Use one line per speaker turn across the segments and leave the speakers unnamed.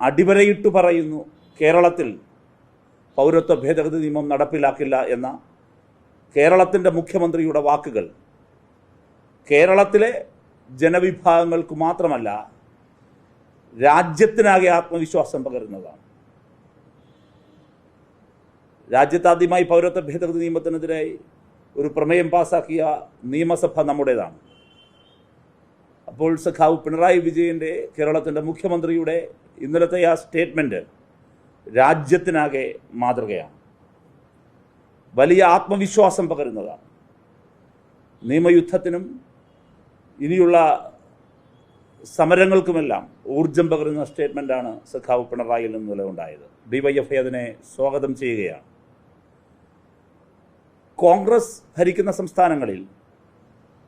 അടിവരയിട്ട് പറയുന്നു കേരളത്തിൽ പൗരത്വ ഭേദഗതി നിയമം നടപ്പിലാക്കില്ല എന്ന കേരളത്തിന്റെ മുഖ്യമന്ത്രിയുടെ വാക്കുകൾ കേരളത്തിലെ ജനവിഭാഗങ്ങൾക്ക് മാത്രമല്ല രാജ്യത്തിനാകെ ആത്മവിശ്വാസം പകരുന്നതാണ്. രാജ്യത്താദ്യമായി പൗരത്വ ഭേദഗതി നിയമത്തിനെതിരായി ഒരു പ്രമേയം പാസാക്കിയ നിയമസഭ നമ്മുടേതാണ്. അപ്പോൾ സഖാവ് പിണറായി വിജയന്റെ കേരളത്തിന്റെ മുഖ്യമന്ത്രിയുടെ ഇന്നലത്തെ ആ സ്റ്റേറ്റ്മെന്റ് രാജ്യത്തിനാകെ മാതൃകയാണ്. വലിയ ആത്മവിശ്വാസം പകരുന്നതാണ്. നിയമയുദ്ധത്തിനും ഇനിയുള്ള സമരങ്ങൾക്കുമെല്ലാം ഊർജം പകരുന്ന സ്റ്റേറ്റ്മെന്റാണ് സഖാവ് പിണറായിയിൽ നിന്ന് നിലവുണ്ടായത് ഡിവൈഎഫ്ഐ അതിനെ സ്വാഗതം ചെയ്യുകയാണ്. കോൺഗ്രസ് ഭരിക്കുന്ന സംസ്ഥാനങ്ങളിൽ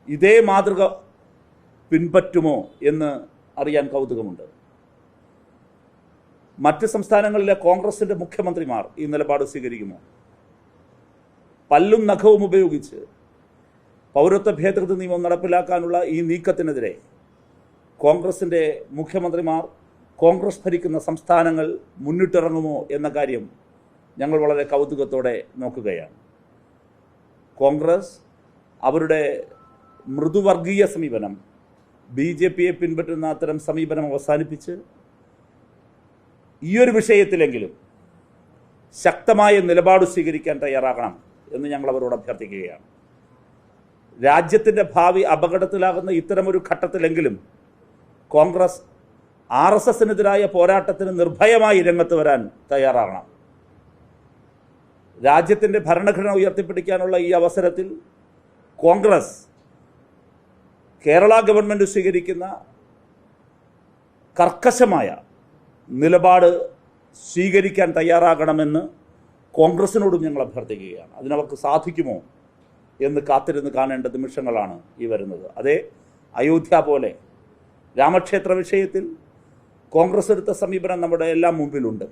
ഇതേ മാതൃക പിൻപറ്റുമോ എന്ന് അറിയാൻ കൗതുകമുണ്ട്. മറ്റ് സംസ്ഥാനങ്ങളിലെ കോൺഗ്രസിന്റെ മുഖ്യമന്ത്രിമാർ ഈ നിലപാട് സ്വീകരിക്കുമോ? പല്ലും നഖവും ഉപയോഗിച്ച് പൗരത്വ ഭേദഗതി നിയമം നടപ്പിലാക്കാനുള്ള ഈ നീക്കത്തിനെതിരെ കോൺഗ്രസിന്റെ മുഖ്യമന്ത്രിമാർ കോൺഗ്രസ് ഭരിക്കുന്ന സംസ്ഥാനങ്ങൾ മുന്നിട്ടിറങ്ങുമോ എന്ന കാര്യം ഞങ്ങൾ വളരെ കൗതുകത്തോടെ നോക്കുകയാണ്. കോൺഗ്രസ് അവരുടെ മൃദുവർഗീയ സമീപനം ബി ജെ പിയെ പിൻപറ്റുന്ന അത്തരം സമീപനം അവസാനിപ്പിച്ച് ഈ ഒരു വിഷയത്തിലെങ്കിലും ശക്തമായ നിലപാട് സ്വീകരിക്കാൻ തയ്യാറാകണം എന്ന് ഞങ്ങൾ അവരോട് അഭ്യർത്ഥിക്കുകയാണ്. രാജ്യത്തിന്റെ ഭാവി അപകടത്തിലാകുന്ന ഇത്തരമൊരു ഘട്ടത്തിലെങ്കിലും കോൺഗ്രസ് ആർ എസ് എസിനെതിരായ പോരാട്ടത്തിന് നിർഭയമായി രംഗത്ത് വരാൻ തയ്യാറാകണം. രാജ്യത്തിന്റെ ഭരണഘടന ഉയർത്തിപ്പിടിക്കാനുള്ള ഈ അവസരത്തിൽ കോൺഗ്രസ് കേരള ഗവൺമെന്റ് സ്വീകരിക്കുന്ന കർക്കശമായ നിലപാട് സ്വീകരിക്കാൻ തയ്യാറാകണമെന്ന് കോൺഗ്രസിനോടും ഞങ്ങൾ അഭ്യർത്ഥിക്കുകയാണ്. അതിനവർക്ക് സാധിക്കുമോ എന്ന് കാത്തിരുന്ന് കാണേണ്ട നിമിഷങ്ങളാണ് ഈ വരുന്നത്. അതേ അയോധ്യ പോലെ രാമക്ഷേത്ര വിഷയത്തിൽ കോൺഗ്രസ് എടുത്ത സമീപനം നമ്മുടെ എല്ലാം മുമ്പിലുണ്ട്.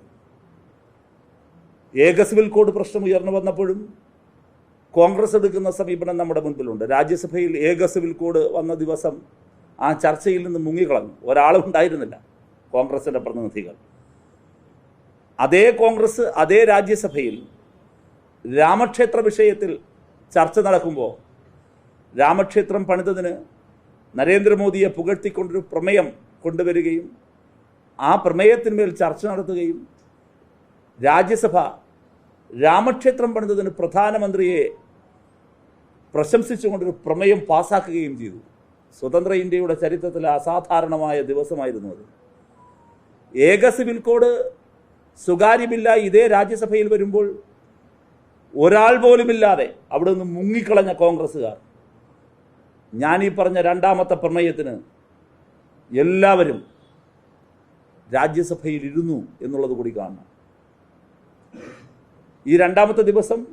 ഏക സിവിൽ കോഡ് പ്രശ്നം ഉയർന്നു വന്നപ്പോഴും കോൺഗ്രസ് എടുക്കുന്ന സമീപനം നമ്മുടെ മുൻപിലുണ്ട്. രാജ്യസഭയിൽ ഏക സിവിൽ കോഡ് വന്ന ദിവസം ആ ചർച്ചയിൽ നിന്ന് മുങ്ങിക്കളഞ്ഞു. ഒരാളും ഉണ്ടായിരുന്നില്ല കോൺഗ്രസിന്റെ പ്രതിനിധികൾ. അതേ കോൺഗ്രസ് അതേ രാജ്യസഭയിൽ രാമക്ഷേത്ര വിഷയത്തിൽ ചർച്ച നടക്കുമ്പോൾ രാമക്ഷേത്രം പണിതതിന് നരേന്ദ്രമോദിയെ പുകഴ്ത്തിക്കൊണ്ടൊരു പ്രമേയം കൊണ്ടുവരികയും ആ പ്രമേയത്തിന്മേൽ ചർച്ച നടത്തുകയും രാജ്യസഭ രാമക്ഷേത്രം പണിതതിന് പ്രധാനമന്ത്രിയെ പ്രശംസിച്ചുകൊണ്ടൊരു പ്രമേയം പാസാക്കുകയും ചെയ്തു. സ്വതന്ത്ര ഇന്ത്യയുടെ ചരിത്രത്തിലെ അസാധാരണമായ ദിവസമായിരുന്നു അത്. ഏക സിവിൽ കോഡ് സ്വകാര്യ ഇതേ രാജ്യസഭയിൽ വരുമ്പോൾ ഒരാൾ പോലുമില്ലാതെ അവിടെ നിന്ന് മുങ്ങിക്കളഞ്ഞ കോൺഗ്രസ്സുകാർ. ഈ പറഞ്ഞ രണ്ടാമത്തെ പ്രമേയത്തിന് എല്ലാവരും രാജ്യസഭയിൽ ഇരുന്നു എന്നുള്ളത് കൂടി കാണണം. ഈ രണ്ടാമത്തെ ദിവസം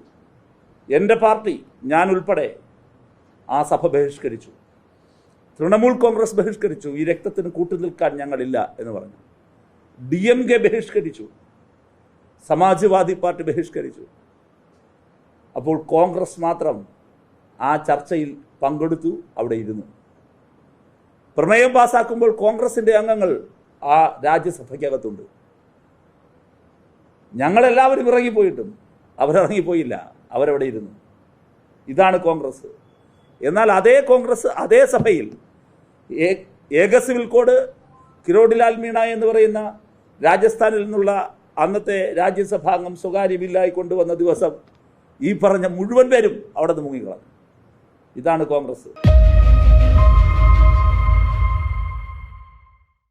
എന്റെ പാർട്ടി ഞാൻ ഉൾപ്പെടെ ആ സഭ ബഹിഷ്കരിച്ചു. തൃണമൂൽ കോൺഗ്രസ് ബഹിഷ്കരിച്ചു. ഈ രക്തത്തിന് കൂട്ടു നിൽക്കാൻ ഞങ്ങളില്ല എന്ന് പറഞ്ഞു. ഡി എം കെ ബഹിഷ്കരിച്ചു. സമാജ്വാദി പാർട്ടി ബഹിഷ്കരിച്ചു. അപ്പോൾ കോൺഗ്രസ് മാത്രം ആ ചർച്ചയിൽ പങ്കെടുത്തു അവിടെ ഇരുന്നു. പ്രമേയം പാസാക്കുമ്പോൾ കോൺഗ്രസിന്റെ അംഗങ്ങൾ ആ രാജ്യസഭയ്ക്കകത്തുണ്ട്. ഞങ്ങളെല്ലാവരും ഇറങ്ങിപ്പോയിട്ടും അവരിറങ്ങിപ്പോയില്ല. അവരവിടെ ഇരുന്നു. ഇതാണ് കോൺഗ്രസ്. എന്നാൽ അതേ കോൺഗ്രസ് അതേ സഭയിൽ ഏക സിവിൽ കോഡ് കിരോഡിലാൽ മീണ എന്ന് പറയുന്ന രാജസ്ഥാനിൽ നിന്നുള്ള അന്നത്തെ രാജ്യസഭാംഗം സ്വകാര്യ ബില്ലായി കൊണ്ടുവന്ന ദിവസം ഈ പറഞ്ഞ മുഴുവൻ പേരും അവിടെ നിന്ന് മുങ്ങിക്കളഞ്ഞു. ഇതാണ് കോൺഗ്രസ്.